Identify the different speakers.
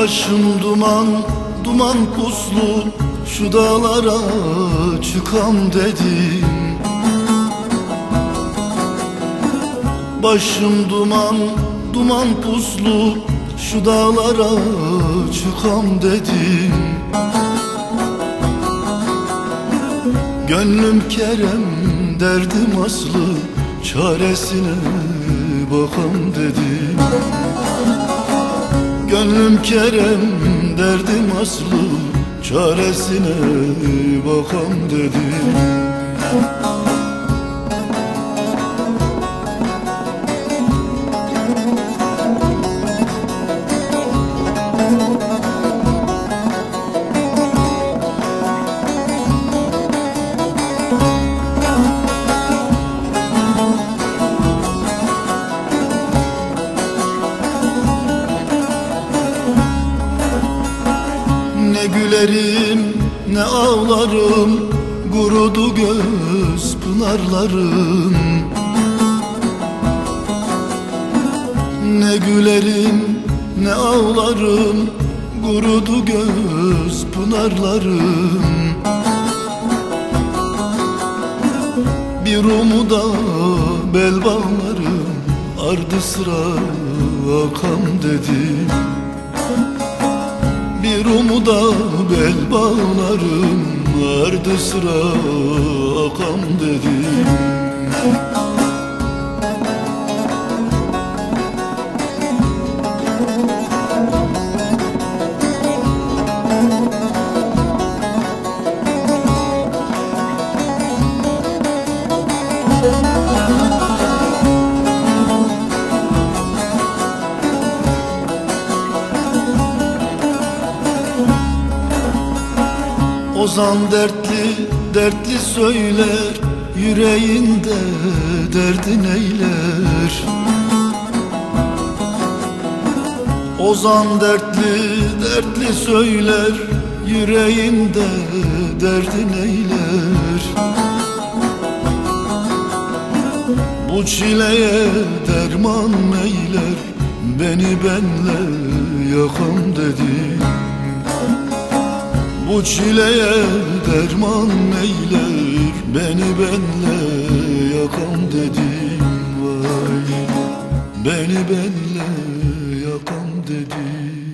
Speaker 1: Başım duman, duman puslu Şu dağlara çıkam dedim. Başım duman, duman puslu Şu dağlara çıkam dedim. Gönlüm kerem, derdim aslı Çaresine bakam dedim Gönlüm kerem, derdim aslı Çaresine bakam dedim Ne gülerim ne ağlarım Gurudu göz pınarlarım. Ne gülerim ne ağlarım Gurudu göz pınarlarım. Bir umuda bel bağlarım Ardı sıra akam dedim bir bel bağlarım Ardı sıra akam dedim Ozan dertli, dertli söyler Yüreğinde derdin eyler. Ozan dertli, dertli söyler Yüreğinde derdin eyler. Bu çileye derman eyler Beni benle yakam dedi bu çileye derman eyler Beni benle yakam dedim vay Beni benle yakam dedim